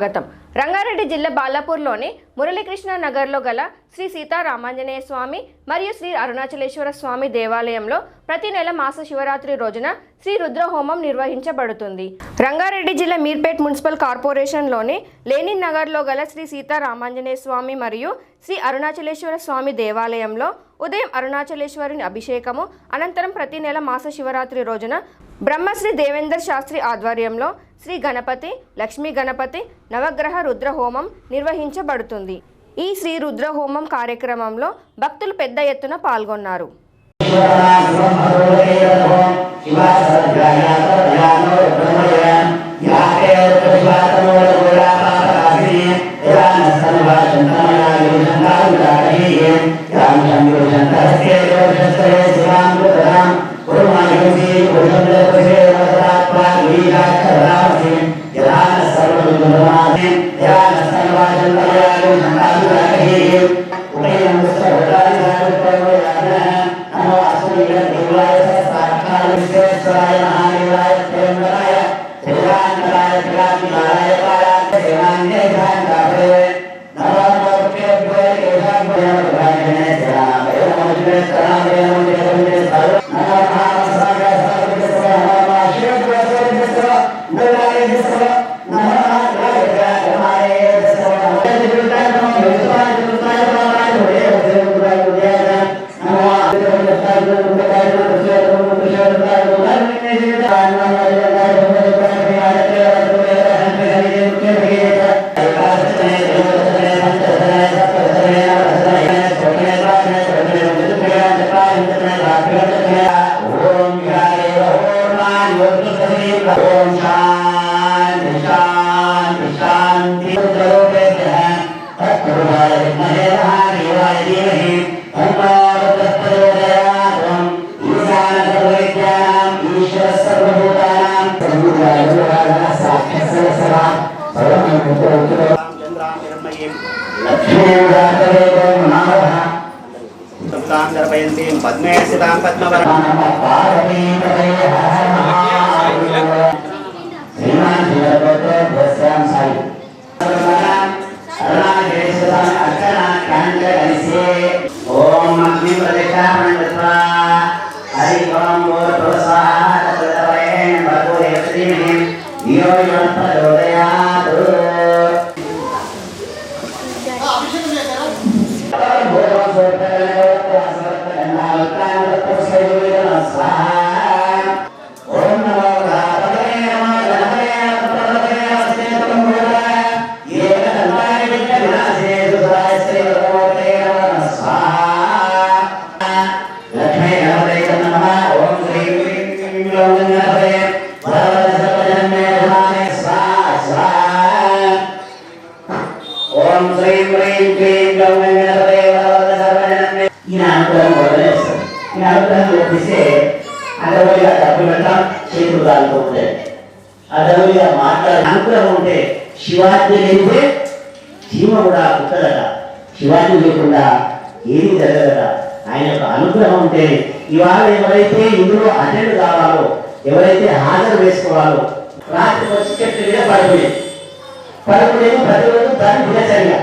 స్వాగతం. రంగారెడ్డి జిల్లా బాలాపూర్లోని మురళీకృష్ణ నగర్లో గల శ్రీ సీతారామాంజనేయ స్వామి మరియు శ్రీ అరుణాచలేశ్వర స్వామి దేవాలయంలో ప్రతి నెల మాస శివరాత్రి రోజున శ్రీ రుద్రహోమం నిర్వహించబడుతుంది. రంగారెడ్డి జిల్లా మీర్పేట్ మున్సిపల్ కార్పొరేషన్లోని లేనిన్ నగర్లో గల శ్రీ సీతారామాంజనేయ స్వామి మరియు శ్రీ అరుణాచలేశ్వర స్వామి దేవాలయంలో ఉదయం అరుణాచలేశ్వరుని అభిషేకము అనంతరం ప్రతి నెల మాస శివరాత్రి రోజున బ్రహ్మశ్రీ దేవేందర్ శాస్త్రి ఆధ్వర్యంలో శ్రీ గణపతి లక్ష్మీ గణపతి నవగ్రహ రుద్ర హోమం నిర్వహించబడుతుంది ఈ శ్రీ రుద్ర హోమం కార్యక్రమంలో భక్తులు పెద్ద ఎత్తున పాల్గొన్నారు Gracias. సుప్తాం దర్పయంతీం పద్మే సితాం పద్మవర. అనుగ్రహం ఉంటే శివాజ్ఞ చీమ కూడా పుట్టదట. శివాజీ లేకుండా ఏమీ జరగదట. ఆయన యొక్క అనుగ్రహం ఉంటే ఇవాళ ఎవరైతే ఇందులో అటెండ్ కావాలో ఎవరైతే హాజరు వేసుకోవాలో రాత్రి వచ్చి చెట్టు మీద పడుకునే. పడుకునేది ప్రతిరోజు దాన్ని దినచర్య.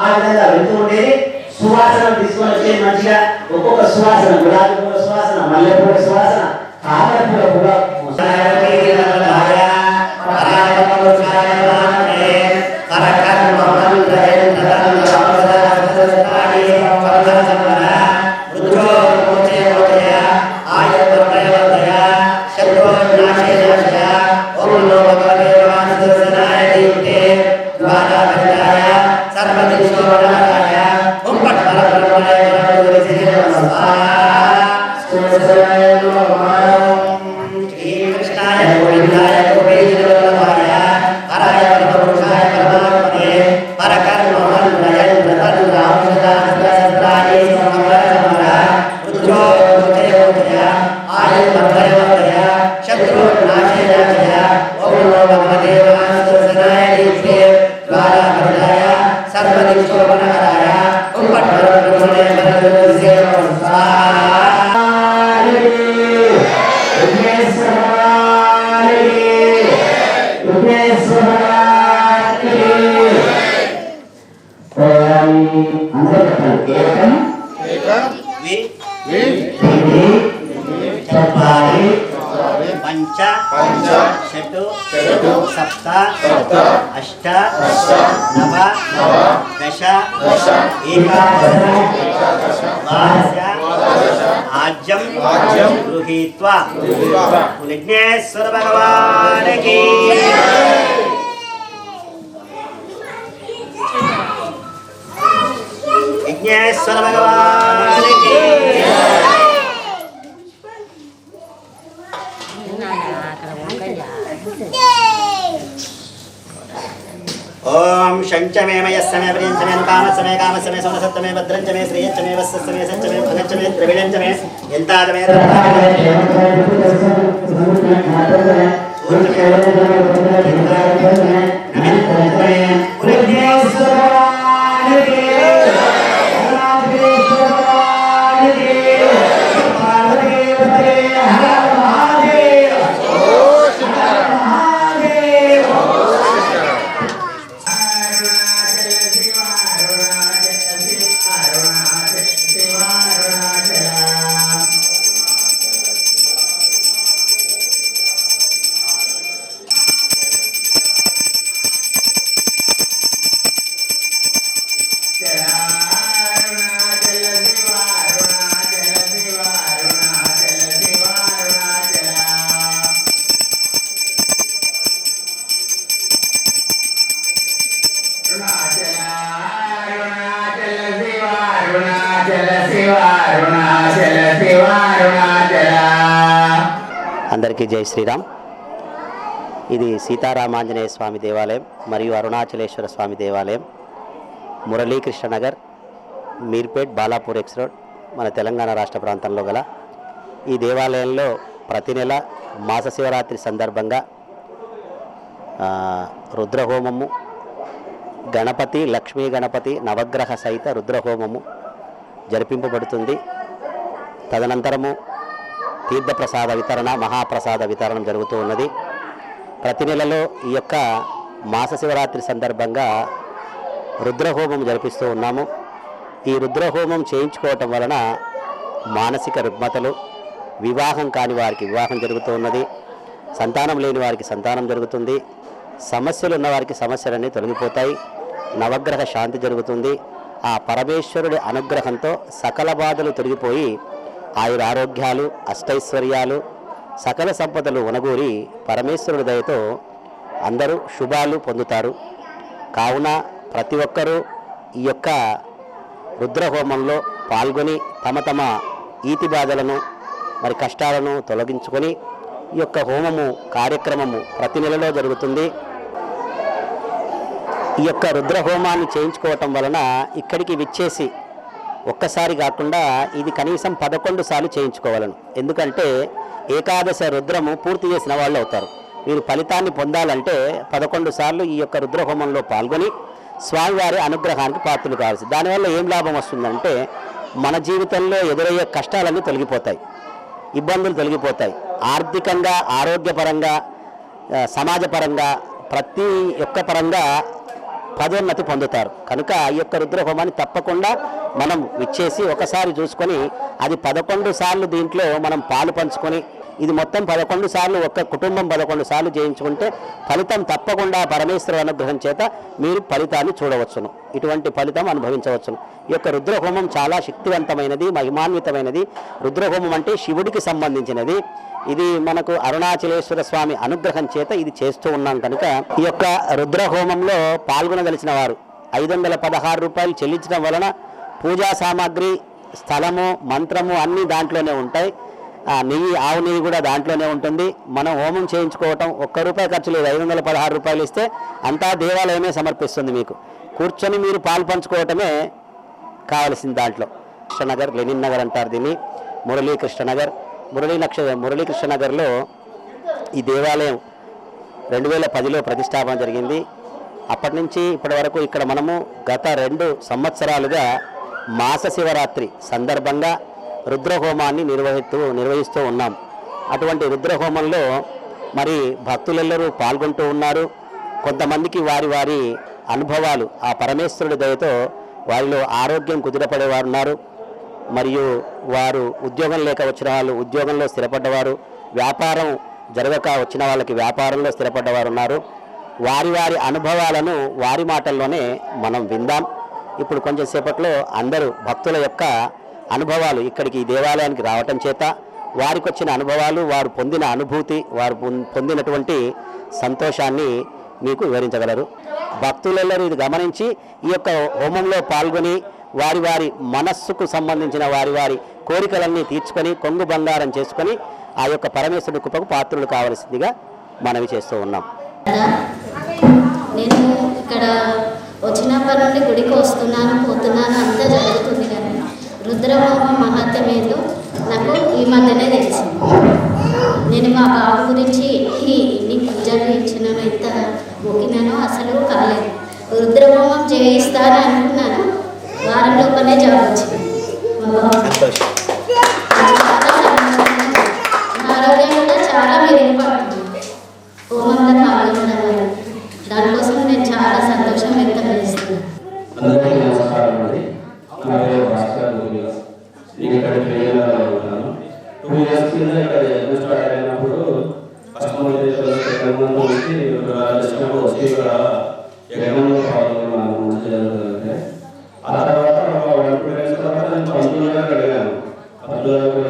ఆ విధంగా వెళ్తూ ఉండేది సువాసన తీసుకొని వచ్చే మంచిగా ఒక్కొక్క సువాసన గులాబీ పూల సువాసన మల్లెపూల సువాసన తామర పూల కూడా चौपाई पंच पंच षट्, सप्त सप्त अष्ट अष्ट नव नव दश दश एकादश द्वादश आज्यं आज्यं गृहीत्वा। विघ्नेश्वर भगवान् की विघ्नेश्वर भगवान् की ओम शंच मे मय समय प्रियंच मे काम समय काम समय सोन सत्य मे भद्रंच मे श्रेयंच मे वस्य समय सच्च मे भगंच मे द्रविणंच मे यंताद मे उर्मे उर्मे उर्मे అందరికీ జై శ్రీరామ్. ఇది సీతారామాంజనేయ స్వామి దేవాలయం మరియు అరుణాచలేశ్వర స్వామి దేవాలయం. మురళీకృష్ణనగర్ మీర్పేట్ బాలాపూర్ ఎక్స్ రోడ్ మన తెలంగాణ రాష్ట్ర ప్రాంతంలో గల ఈ దేవాలయంలో ప్రతి నెల మాస శివరాత్రి సందర్భంగా రుద్రహోమము గణపతి లక్ష్మీ గణపతి నవగ్రహ సహిత రుద్రహోమము జరిపింపబడుతుంది. తదనంతరము తీర్థప్రసాద వితరణ మహాప్రసాద వితరణ జరుగుతూ ఉన్నది. ప్రతి నెలలో ఈ యొక్క మాస శివరాత్రి సందర్భంగా రుద్రహోమం జరిపిస్తూ ఉన్నాము. ఈ రుద్రహోమం చేయించుకోవటం వలన మానసిక రుగ్మతలు వివాహం కాని వారికి వివాహం జరుగుతూ ఉన్నది. సంతానం లేని వారికి సంతానం జరుగుతుంది. సమస్యలు ఉన్న వారికి సమస్యలన్నీ తొలగిపోతాయి. నవగ్రహ శాంతి జరుగుతుంది. ఆ పరమేశ్వరుడి అనుగ్రహంతో సకల బాధలు తొలగిపోయి ఆయురారోగ్యాలు అష్టైశ్వర్యాలు సకల సంపదలు ఉనగూరి పరమేశ్వరుడి దయతో అందరూ శుభాలు పొందుతారు. కావున ప్రతి ఒక్కరూ ఈ యొక్క రుద్రహోమంలో పాల్గొని తమ తమ ఈతి బాధలను మరి కష్టాలను తొలగించుకొని ఈ యొక్క హోమము కార్యక్రమము ప్రతి నెలలో జరుగుతుంది. ఈ యొక్క రుద్రహోమాన్ని చేయించుకోవటం వలన ఇక్కడికి విచ్చేసి ఒక్కసారి కాకుండా ఇది కనీసం పదకొండు సార్లు చేయించుకోవాలను. ఎందుకంటే ఏకాదశ రుద్రము పూర్తి చేసిన వాళ్ళు అవుతారు. మీరు ఫలితాన్ని పొందాలంటే పదకొండు సార్లు ఈ యొక్క రుద్రహోమంలో పాల్గొని స్వామివారి అనుగ్రహానికి పాత్రలు కావాల్సి దానివల్ల ఏం లాభం వస్తుందంటే మన జీవితంలో ఎదురయ్యే కష్టాలన్నీ తొలగిపోతాయి. ఇబ్బందులు తొలగిపోతాయి. ఆర్థికంగా ఆరోగ్యపరంగా సమాజపరంగా ప్రతి ఒక్క పరంగా పదోన్నతి పొందుతారు. కనుక ఈ యొక్క రుద్రహోమాన్ని తప్పకుండా మనం విచ్చేసి ఒకసారి చూసుకొని అది పదకొండు సార్లు దీంట్లో మనం పాలు పంచుకొని ఇది మొత్తం పదకొండు సార్లు ఒక్క కుటుంబం పదకొండు సార్లు చేయించుకుంటే ఫలితం తప్పకుండా పరమేశ్వర అనుగ్రహం చేత మీరు ఫలితాన్ని చూడవచ్చును. ఇటువంటి ఫలితం అనుభవించవచ్చును. ఈ యొక్క రుద్రహోమం చాలా శక్తివంతమైనది మహిమాన్వితమైనది. రుద్రహోమం అంటే శివుడికి సంబంధించినది. ఇది మనకు అరుణాచలేశ్వర స్వామి అనుగ్రహం చేత ఇది చేస్తూ ఉన్నాం కనుక ఈ యొక్క రుద్రహోమంలో పాల్గొనదలిచిన వారు ఐదు వందల పదహారు రూపాయలు చెల్లించడం వలన పూజా సామాగ్రి స్థలము మంత్రము అన్నీ దాంట్లోనే ఉంటాయి. నెయ్యి ఆవు నెయ్యి కూడా దాంట్లోనే ఉంటుంది. మనం హోమం చేయించుకోవటం ఒక్క రూపాయి ఖర్చు లేదు. ఐదు వందల పదహారు రూపాయలు ఇస్తే అంతా దేవాలయమే సమర్పిస్తుంది మీకు. కూర్చొని మీరు పాలు పంచుకోవటమే కావలసింది దాంట్లో. కృష్ణనగర్ లెనిన్ నగర్ అంటారు దీన్ని. మురళీకృష్ణనగర్. మురళీ నక్ష మురళీకృష్ణ నగర్లో ఈ దేవాలయం రెండు వేల పదిలో ప్రతిష్టాపన జరిగింది. అప్పటి నుంచి ఇప్పటి వరకు ఇక్కడ మనము గత రెండు సంవత్సరాలుగా మాస శివరాత్రి సందర్భంగా రుద్రహోమాన్ని నిర్వహిస్తూ నిర్వహిస్తూ ఉన్నాం. అటువంటి రుద్రహోమంలో మరి భక్తులెల్లరూ పాల్గొంటూ ఉన్నారు. కొంతమందికి వారి వారి అనుభవాలు ఆ పరమేశ్వరుడి దయతో వారిలో ఆరోగ్యం కుదిరపడేవారు ఉన్నారు మరియు వారు ఉద్యోగం లేక వచ్చిన వాళ్ళు ఉద్యోగంలో స్థిరపడ్డవారు వ్యాపారం జరగక వచ్చిన వాళ్ళకి వ్యాపారంలో స్థిరపడ్డవారు ఉన్నారు. వారి వారి అనుభవాలను వారి మాటల్లోనే మనం విందాం. ఇప్పుడు కొంచెం సేపట్లో అందరూ భక్తుల యొక్క అనుభవాలు ఇక్కడికి ఈ దేవాలయానికి రావటం చేత వారికి వచ్చిన అనుభవాలు వారు పొందిన అనుభూతి వారు పొం- పొందినటువంటి సంతోషాన్ని మీకు వివరించగలరు. భక్తులెల్లరూ ఇది గమనించి ఈ యొక్క హోమంలో పాల్గొని వారి వారి మనస్సుకు సంబంధించిన వారి వారి కోరికలన్నీ తీర్చుకొని కొంగు బంగారం చేసుకొని ఆ యొక్క పరమేశ్వరుడి కృపకు పాత్రులు కావలసిందిగా మనవి చేస్తూ ఉన్నాం. నేను ఇక్కడ వచ్చినప్పటి నుండి గుడికి వస్తున్నాను పోతున్నాను అంతా జరుగుతుంది కానీ రుద్రమోహ మహత్యం ఏందో నాకు ఈ మధ్యనే తెలిసింది నేను మా బాబు గురించి ఈ ఇన్ని పూజలు ఇచ్చినాను ఎంత మొక్కినానో అసలు కాలేదు. రుద్రహోమం చేయిస్తాను అనుకున్నాను વારંડો મને જાણો છે. పంతులు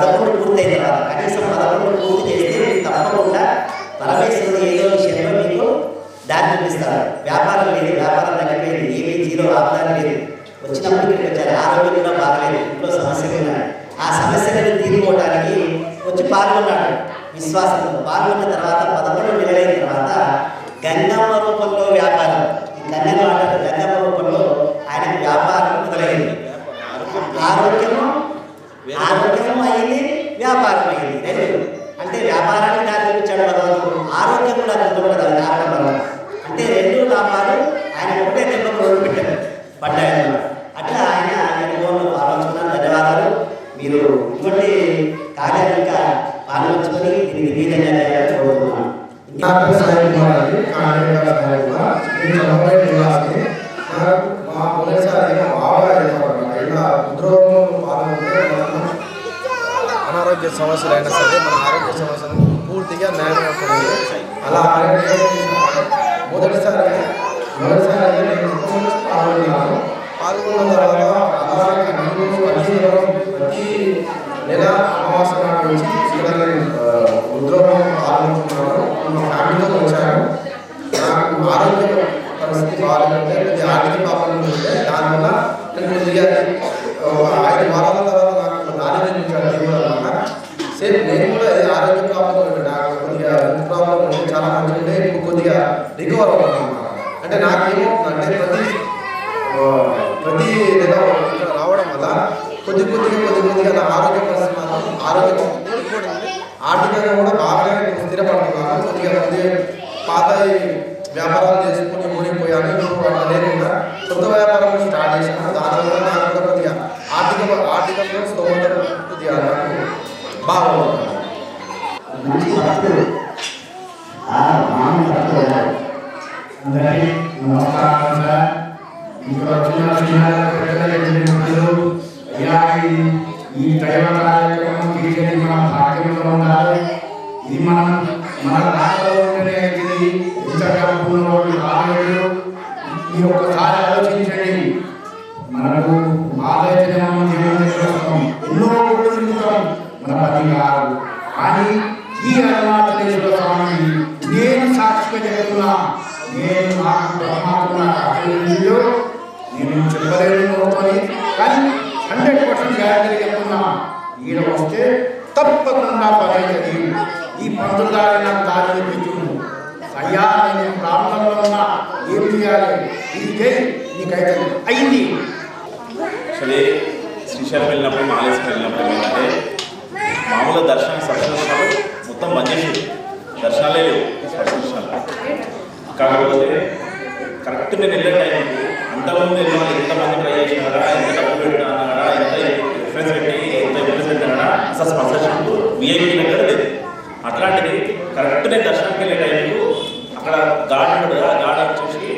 పదమూడు పూర్తయిన తర్వాత కనీసం పదమూడు పూర్తి చేస్తే మీరు తప్పకుండా పరమేశ్వరుడు ఏదో విషయంలో మీకు దారి చూపిస్తారు వ్యాపారం లేదు వ్యాపారం తగ్గిపోయింది ఏమీ జీరో ఆపదాలు లేదు వచ్చినప్పుడు ఇక్కడికి వచ్చారు ఆరోగ్యం కూడా బాగలేదు ఇంట్లో సమస్యలు ఉన్నాయి ఆ సమస్యలను తీరుకోవడానికి వచ్చి పాల్గొన్నాడు విశ్వాసంతో పాల్గొన్న తర్వాత పదమూడు నెలలైన తర్వాత గంగమ్మ రూపంలో వ్యాపారం ఈ గంగమ్మ గంగమ్మ రూపంలో ఆయన వ్యాపారం మొదలైంది ఆరోగ్యము ఆరోగ్యం వ్యాపారం అయింది అంటే వ్యాపారం దారి చూపించాడు భగవంతుడు ఆరోగ్యం కూడా అందుతుంది అది కారణం భగవంతుడు అంటే రెండు లాభాలు ఆయన ఒకటే దెబ్బకు రెండు పెట్టారు పడ్డాయి అన్నమాట. అట్లా ఆయన అనుభవంలో పాల్గొంటున్నాను ధన్యవాదాలు మీరు ఇటువంటి కార్యాలు ఇంకా పాల్గొంచుకొని దీనికి దిగ్విజయం చేయాలని కోరుతున్నాను నాకు సాయం కావాలి కార్యక్రమ సాయం కూడా నేను తొంభై నివాసి నాకు మా మొదటిసారి బాగా చెప్పాలి ఇలా ఉద్రోగం పాల్గొంటే మనం అనారోగ్య సమస్యలు అయినా సరే మన ఆరోగ్య సమస్యలను పూర్తిగా న్యాయంగా పొంది మొదటిసారి మొదటిసారి అయితే నేను పాల్గొన్నాను పాల్గొన్న తర్వాత అలాగే నేను ప్రతి ప్రతి నెల అమావాస్య నాడు నుంచి ఇక్కడ ఉద్యోగం పాల్గొంటున్నాను మా ఫ్యామిలీతో వచ్చాను నాకు ఆరోగ్య పరిస్థితి బాగాలంటే ఆర్థిక ప్రాబ్లం ఉంటే దానివల్ల నేను కొద్దిగా ఐదు వారాల తర్వాత నాకు నాలుగు సేమ్ నేను కూడా ఆరోగ్య ప్రాబ్లం ఉండే నాకు కొద్దిగా హెల్త్ ప్రాబ్లం ఉంటే చాలా మంచి ఉంటే ఇప్పుడు కొద్దిగా రికవర్ అవుతాను అంటే నాకేమవుతుందంటే ప్రతి ప్రతి నెల రావడం వల్ల కొద్ది కొద్దిగా కొద్ది కొద్దిగా నా ఆరోగ్య పరిస్థితి మాత్రం ఆరోగ్యం ఆర్థికంగా కూడా బాగా స్థిరపడుతున్నాను. కొద్దిగా కొద్దిగా పాత వ్యాపారాలు చేసుకుని మునిగిపోయాను ఇప్పుడు అట్లా లేకుండా కొత్త వ్యాపారం స్టార్ట్ చేశాను. దానివల్ల నాకు కూడా కొద్దిగా ఆర్థిక ఆర్థికంగా స్తోమత కొద్దిగా నాకు బాగుంటుంది మంచి భక్తులు ఆ మామూలు భక్తులు ఉన్నారు అందరికీ నమస్కారం సార్ ఇక్కడ వచ్చిన చిన్న పెద్దలు ఇలా ఈ- దైవ కార్యక్రమం మన భాగ్యంలో ఉండాలి. ఇది మనం మన రాష్ట్రంలో ఉంటేనే ఇది ఎంత రాలేదు. ఈ ఒక్కసారి ఆలోచించండి. మనకు ఆలోచన ఎన్నో గుళ్ళు తిరుగుతాం మన కాదు కానీ ఈ అరుణాచలేశ్వర స్వామి నేను సాక్షిగా చెప్తున్నా. నేను నాకు పరమాత్మ నాకు అభివృద్ధిలో నేను చెప్పలేను నోటుని కానీ హండ్రెడ్ పర్సెంట్ గ్యారంటీ చెప్తున్నా ఈడ వస్తే తప్పకుండా పని ఈ పంతులు దారి నాకు దారి చూపించును అయ్యా నేను ప్రాబ్లంలో ఉన్నా ఏం చేయాలి ఇది చేయి నీకైతే అయింది యాక్చువల్లీ శ్రీశైలం వెళ్ళినప్పుడు మాలేశ్వరం వెళ్ళినప్పుడు ఏంటంటే మామూలుగా దర్శనం సక్సెస్ మొత్తం బంద్ చేసి దర్శనాలే లేవు దర్శనాలు. కాకపోతే కరెక్ట్ నేను వెళ్ళే టైంకి అంతకుముందు వెళ్ళిన ఎంతమంది ట్రై చేసినారా ఎంత డబ్బు పెట్టినారా ఎంత రిఫరెన్స్ పెట్టి ఎంత రిఫరెన్స్ పెట్టినారా అసలు స్పాన్సర్షిప్ విఐపీ లెక్క లేదు. అట్లాంటిది కరెక్ట్ నేను దర్శనానికి వెళ్ళే టైంకు అక్కడ గార్డ్ ఉంటుంది ఆ గార్డ్ వచ్చేసి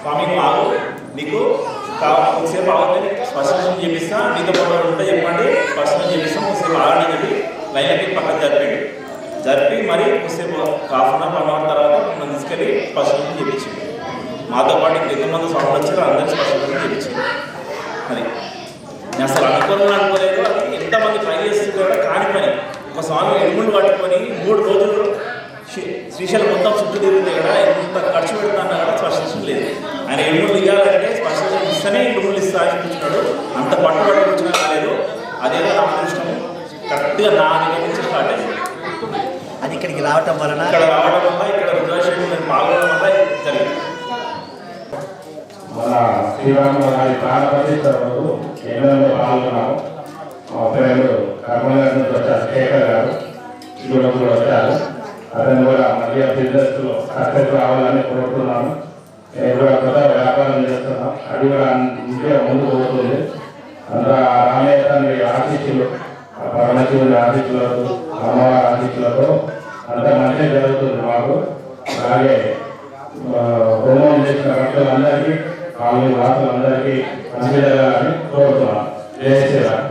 స్వామి నువ్వు ఆగు నీకు కావాలి కొద్దిసేపు ఆగితే స్పష్టం చేపిస్తా నీతో పాటు ఉంటే చెప్పండి స్పష్టం చేపిస్తాం కొద్దిసేపు ఆగండి చెప్పి లైన్కి పక్కన జరిపండి. జరిపి మరి కొద్దిసేపు half an hour one hour తర్వాత మనం తీసుకెళ్ళి స్పష్టం చేయించింది మాతో పాటు ఇంకా ఎంతమంది సౌండ్ వచ్చారో అందరికీ స్పష్టం చేయించింది అది నేను అసలు అనుకోవాలని అనుకోలేదు. అది ఎంతమంది ట్రై చేస్తుంటే కూడా కాని పని. ఒక స్వామి ఎలుములు పట్టుకొని మూడు రోజులు శ్రీశైలం మొత్తం చుట్టూ తిరిగితే కూడా ఎంత ఖర్చు పెడతాన్నా కూడా స్పష్టం లేదు ఆయన ఎలుములు ఇవ్వాలంటే స్పష్టం ఇస్తేనే ఎలుములు ఇస్తా అని కూర్చున్నాడు అంత పట్టుబడి కూర్చున్నా కాలేదు. అదేదో నా అదృష్టం కరెక్ట్గా నా దగ్గర నుంచి స్టార్ట్ అయింది. ఇక్కడికి రావటం వలన ఇక్కడ రావడం వల్ల ఇక్కడ పాల్గొనడం వల్ల జరిగింది. మన శ్రీరామ గారి ఎన్నో పాల్గొన్నాము. మా నుంచి వచ్చారు శేఖర్ గారు. ఇక్కడ కూడా వచ్చారు. అతను కూడా మధ్య బిజినెస్లో సక్సెస్ రావాలని కోరుతున్నాను నేను కూడా కొత్త వ్యాపారం చేస్తున్నాం. అది కూడా ఇంకా ముందుకు పోతుంది. అంతా రామయ్య తండ్రి ఆశీస్సులు ఆ పరమశివుని ఆశీస్సులతో అమ్మవారి ఆశీస్సులతో అంతా మంచి జరుగుతుంది మాకు. అలాగే హోమం చేసిన భక్తులందరికీ కాలనీ వాసులందరికీ మంచి జరగాలని కోరుతున్నాం. జయ శ్రీరామ్.